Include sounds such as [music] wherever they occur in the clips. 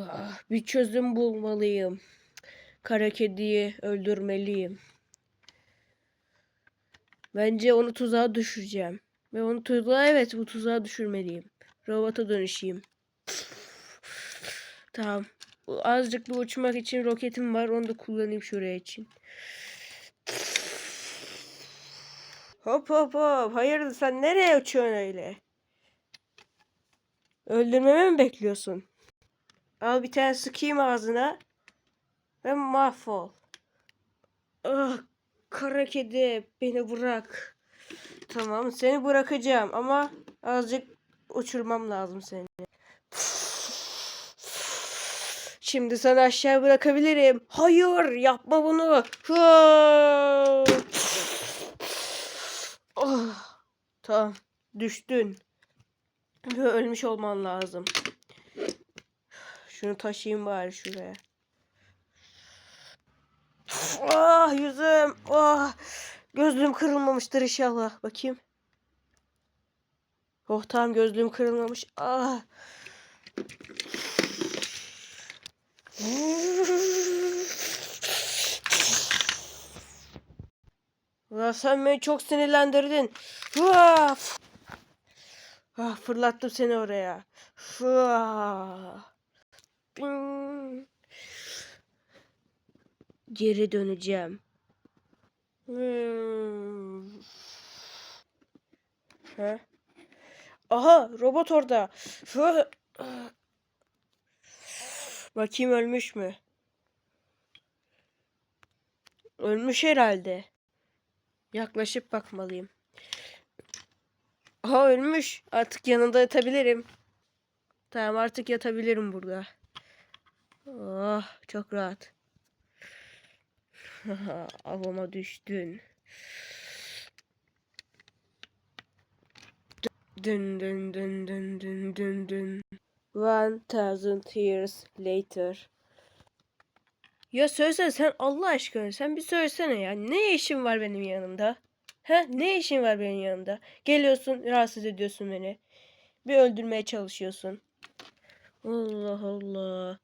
Ah, bir çözüm bulmalıyım. Kara kediyi öldürmeliyim. Bence onu tuzağa düşüreceğim. Ve onu tuzağa evet bu tuzağa düşürmeliyim. Robota dönüşeyim. Tamam. Azıcık da uçmak için roketim var. Onu da kullanayım şuraya için. Hop hop hop. Hayırdır sen nereye uçuyorsun öyle? Öldürmemi mi bekliyorsun? Al bir tane sıkayım ağzına. Ve mahvol. Ah, kara kedi beni bırak. Tamam seni bırakacağım ama azıcık uçurmam lazım seni. Şimdi sana aşağı bırakabilirim. Hayır yapma bunu. Oh, tamam düştün. Ve ölmüş olman lazım. Şunu taşıyayım bari şuraya. Ah yüzüm. Ah. Gözlüğüm kırılmamıştır inşallah. Bakayım. Oh tamam gözlüğüm kırılmamış. Ah. Ya sen beni çok sinirlendirdin. Ah fırlattım seni oraya. Ah. Bing. Geri döneceğim. Hmm. Aha robot orada. Bakayım ölmüş mü? Ölmüş herhalde. Yaklaşıp bakmalıyım. Aha ölmüş. Artık yanında yatabilirim. Tamam artık yatabilirim burada. Oh çok rahat. [laughs] Avama düştün. Dün dün dün dün dün dün dün. One thousand years later. Ya söylesene sen Allah aşkına sen bir söylesene ya. Ne işin var benim yanımda? He? Ne işin var benim yanımda? Geliyorsun rahatsız ediyorsun beni. Bir öldürmeye çalışıyorsun. Allah Allah.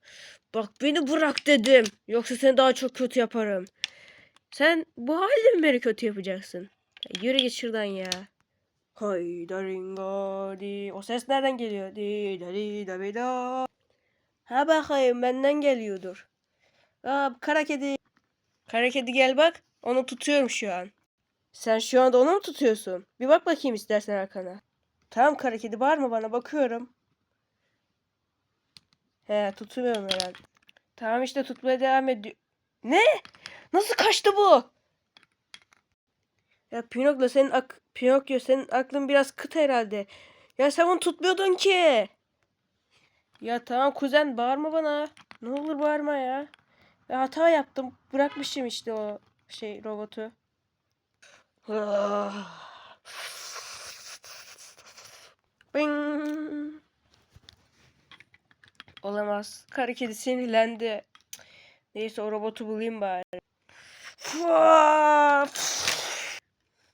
Bak beni bırak dedim. Yoksa seni daha çok kötü yaparım. Sen bu halde mi beni kötü yapacaksın? Ya yürü git şuradan ya. Hayda ringo di. O ses nereden geliyor? Di da di da bi da. Ha bakayım benden geliyordur. Aa kara kedi. Kara kedi gel bak. Onu tutuyorum şu an. Sen şu anda onu mu tutuyorsun? Bir bak bakayım istersen arkana. Tamam kara kedi bağırma bana bakıyorum. He tutuyorum herhalde. Tamam işte tutmaya devam ediyor. Ne? Nasıl kaçtı bu? Ya Pinokyo senin ak Pinokyo senin aklın biraz kıt herhalde. Ya sen onu tutmuyordun ki. Ya tamam kuzen bağırma bana. Ne olur bağırma ya. Ya hata yaptım. Bırakmışım işte o şey robotu. Ah. Bing. Olamaz. Kara kedi sinirlendi. Neyse o robotu bulayım bari.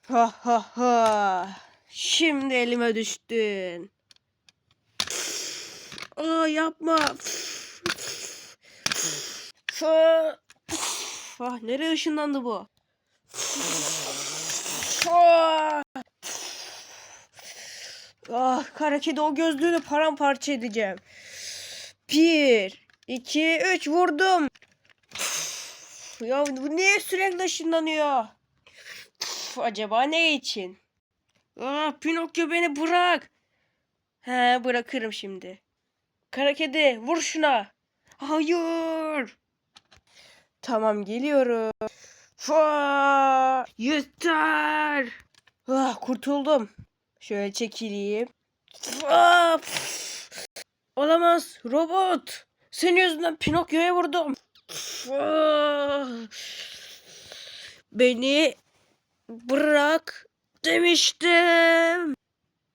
Ha ha ha. Şimdi elime düştün. Aa yapma. Ah nereye ışınlandı bu? Ah kara kedi o gözlüğünü paramparça edeceğim. Bir, iki, üç vurdum. Ya bu niye sürekli ışınlanıyor? Uf, acaba ne için? Aa, Pinokyo beni bırak. He bırakırım şimdi. Kara kedi vur şuna. Hayır. Tamam geliyorum. Faa, yeter. Ah, kurtuldum. Şöyle çekileyim. Olamaz robot. Senin yüzünden Pinokyo'ya vurdum. Beni bırak demiştim.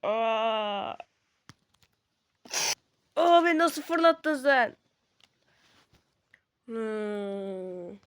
Aa. Aa beni nasıl fırlattın sen? Hmm.